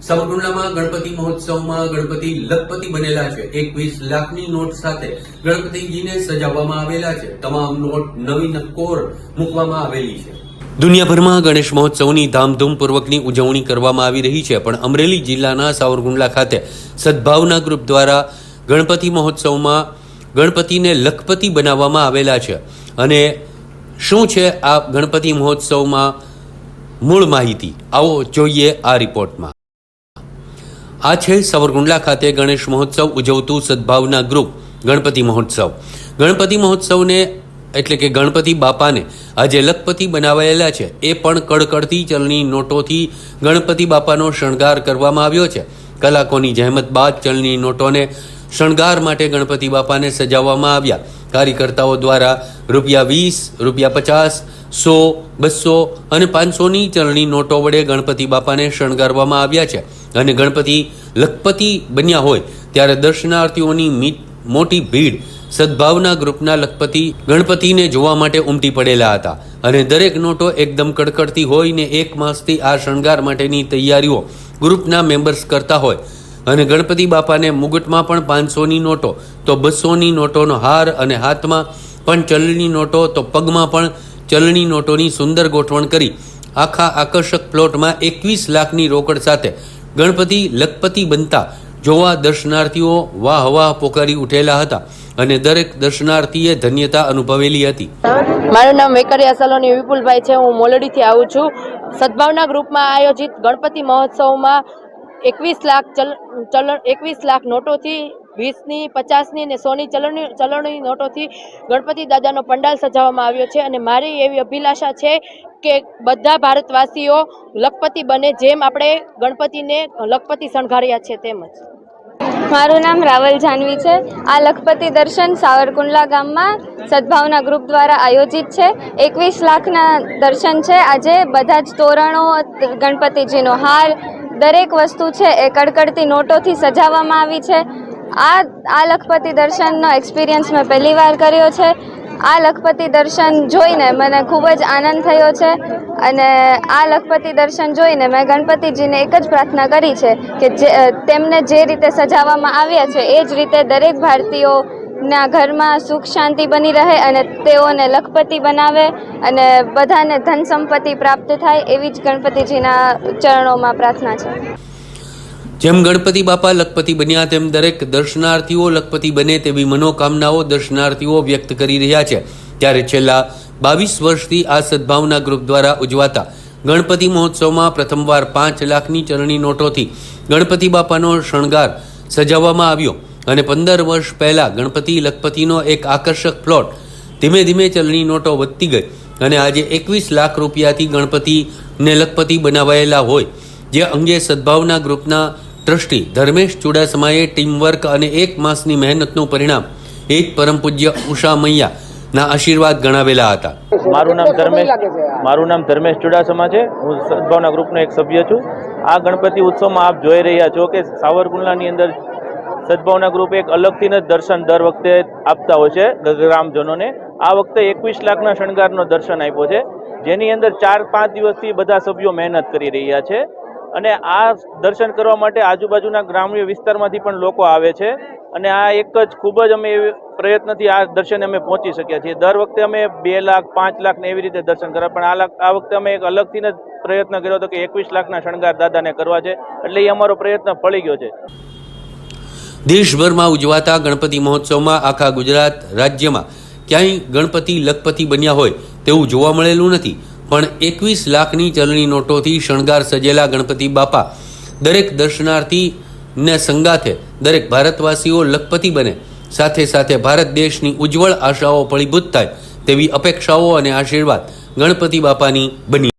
સાવરકુંડલામાં ગણપતિ મહોત્સવમાં ગણપતિ લખપતિ બનેલા છે. એકવીસ લાખની નોટ સાથે ગણપતિજીને સજાવવામાં આવેલા છે. તમામ નોટ નવી નક્કોર મૂકવામાં આવેલી છે. દુનિયાભરમાં ગણેશ મહોત્સવની ધામધૂમપૂર્વકની ઉજવણી કરવામાં આવી રહી છે, પણ અમરેલી જિલ્લાના સાવરકુંડલા ખાતે સદભાવના ગ્રુપ દ્વારા ગણપતિ મહોત્સવમાં ગણપતિને લખપતિ બનાવવામાં આવેલા છે. અને શું છે આ ગણપતિ મહોત્સવમાં મૂળ માહિતી? આવો જોઈએ આ રિપોર્ટમાં. આ છે સાવરકુંડલા ખાતે ગણેશ મહોત્સવ ઉજવતું સદભાવના ગ્રુપ, ગણપતિ મહોત્સવ. ગણપતિ મહોત્સવને એટલે કે ગણપતિ બાપાને આજે લખપતિ બનાવાયેલા છે. એ પણ કડકડતી ચલણી નોટોથી ગણપતિ બાપાનો શણગાર કરવામાં આવ્યો છે. કલાકોની જહેમત બાદ ચલણી નોટોને શણગાર માટે ગણપતિ બાપાને સજાવવામાં આવ્યા. કાર્યકર્તાઓ દ્વારા રૂપિયા વીસ, રૂપિયા પચાસ, સો, બસો અને પાંચસોની ચલણી નોટો વડે ગણપતિ બાપાને શણગારવામાં આવ્યા છે. અને ગણપતિ લખપતિ બન્યા હોય, ત્યારે દર્શનાર્થીઓની મોટી ભીડ સદભાવના ગ્રુપના લખપતિ ગણપતિને જોવા માટે ઉમટી પડેલા હતા. અને દરેક નોટો એકદમ કડકડતી હોય ને એક માસથી આ શણગાર માટેની તૈયારીઓ ગ્રુપના મેમ્બર્સ કરતા હોય. અને ગણપતિ બાપાને મુગટમાં પણ પાંચસોની નોટો, તો બસોની નોટોનો હાર અને હાથમાં પણ ચલણી નોટો, તો પગમાં પણ ચલણી નોટોની સુંદર ગોઠવણ કરી. આખા આકર્ષક પ્લોટમાં એકવીસ લાખની રોકડ સાથે ગણપતિ લખપતિ બનતા જોવા દર્શનાર્થીઓ વાહ વાહ પોકારી ઉઠેલા હતા અને દરેક દર્શનાર્થીએ ધન્યતા અનુભવેલી હતી. મારું નામ વેકરિયા સલોની વિપુલભાઈ છે. હું મોલડીથી આવું છું. સદભાવના ગ્રુપમાં આયોજિત ગણપતિ મહોત્સવમાં એકવીસ લાખ ચલ, ચલણ, એકવીસ લાખ નોટોથી વીસની, પચાસની અને સોની ચલણી ચલણી નોટોથી ગણપતિ દાદાનો પંડાલ સજાવવામાં આવ્યો છે અને મારી એવી અભિલાષા છે કે બધા ભારતવાસીઓ લખપતિ બને જેમ આપણે ગણપતિને લખપતિ શણગાર્યા છે તેમજ મારું નામ રાવલ જાનવી છે. આ લખપતિ દર્શન સાવરકુંડલા ગામમાં સદભાવના ગ્રુપ દ્વારા આયોજિત છે. એકવીસ લાખના દર્શન છે. આજે બધા જ તોરણો, ગણપતિજીનો હાર દરેક વસ્તુ છે એ કડકડતી નોટોથી સજાવવામાં આવી છે. આ આ લખપતિ દર્શનનો એક્સપિરિયન્સ મેં પહેલી વાર કર્યો છે. આ લખપતિ દર્શન જોઈને મને ખૂબ જ આનંદ થયો છે અને આ લખપતિ દર્શન જોઈને મેં ગણપતિજીને એક જ પ્રાર્થના કરી છે કે જે તેમને જે રીતે સજાવવામાં આવ્યા છે એ જ રીતે દરેક ભારતીયોના ઘરમાં સુખ શાંતિ બની રહે અને તેઓને લખપતિ બનાવે અને બધાને ધન સંપત્તિ પ્રાપ્ત થાય એવી જ ગણપતિજીના ચરણોમાં પ્રાર્થના છે. જેમ ગણપતિ બાપા લખપતિ બન્યા, તેમ દરેક દર્શનાર્થીઓ લખપતિ બને તેવી મનોકામનાઓ દર્શનાર્થીઓ વ્યક્ત કરી રહ્યા છે. ત્યારે છેલ્લા બાવીસ વર્ષથી આ સદભાવના ગ્રુપ દ્વારા ઉજવાતા ગણપતિ મહોત્સવમાં પ્રથમવાર પાંચ લાખની ચલણી નોટોથી ગણપતિ બાપાનો શણગાર સજાવવામાં આવ્યો અને પંદર વર્ષ પહેલાં ગણપતિ લખપતિનો એક આકર્ષક પ્લોટ ધીમે ધીમે ચલણી નોટો વધતી ગઈ અને આજે એકવીસ લાખ રૂપિયાથી ગણપતિને લખપતિ બનાવાયેલા હોય. જે અંગે સદભાવના ગ્રુપના ટ્રસ્ટી ધર્મેશ ચુડાસમાએ ટીમવર્ક અને એક માસની મહેનતનું પરિણામ એક પરમ પૂજ્ય ઉષા મૈયાના આશીર્વાદ ગણાવેલા હતા. મારું નામ ધર્મેશ મારું નામ ધર્મેશ ચુડાસમા છે. હું સદભાવના ગ્રુપનો એક સભ્ય છું. આ ગણપતિ ઉત્સવમાં આપ જોઈ રહ્યા છો કે સાવરકુંડલાની અંદર સદભાવના ગ્રુપ એક અલગથી જ દર્શન દર વખતે આપતા હોય છે ગ્રામજનોને. આ વખતે એકવીસ લાખના શણગારનો દર્શન આપ્યો છે. જેની અંદર ચાર પાંચ દિવસથી બધા સભ્યો મહેનત કરી રહ્યા છે. અને આ દર્શન કરવા માટે આજુબાજુના ગ્રામ્ય વિસ્તારમાંથી પણ લોકો આવે છે. અને આ એક જ ખૂબ જ અમે પ્રયત્નથી આ દર્શન અમે પહોંચી શક્યા છીએ. દર વખતે અમે બે લાખ, પાંચ લાખ ને એવી રીતે દર્શન કર્યા. પણ આ આ વખતે અમે એક અલગથી જ પ્રયત્ન કર્યો હતો કે એકવીસ લાખના શણગાર દાદાને કરવા છે. એટલે એ અમારો પ્રયત્ન ફળી ગયો છે. દેશભરમાં ઉજવાતા ગણપતિ મહોત્સવમાં આખા ગુજરાત રાજ્યમાં ક્યાંય ગણપતિ લખપતિ બન્યા હોય તેવું જોવા મળેલું નથી. પણ એકવીસ લાખની ચલણી નોટોથી શણગાર સજેલા ગણપતિ બાપા. દરેક દર્શનાર્થીને સંગાથે. દરેક ભારતવાસીઓ લખપતિ બને. સાથે સાથે ભારત દેશની ઉજ્જવળ આશાઓ ફળીભૂત થાય તેવી અપેક્ષાઓ અને આશીર્વાદ ગણપતિ બાપાની બની.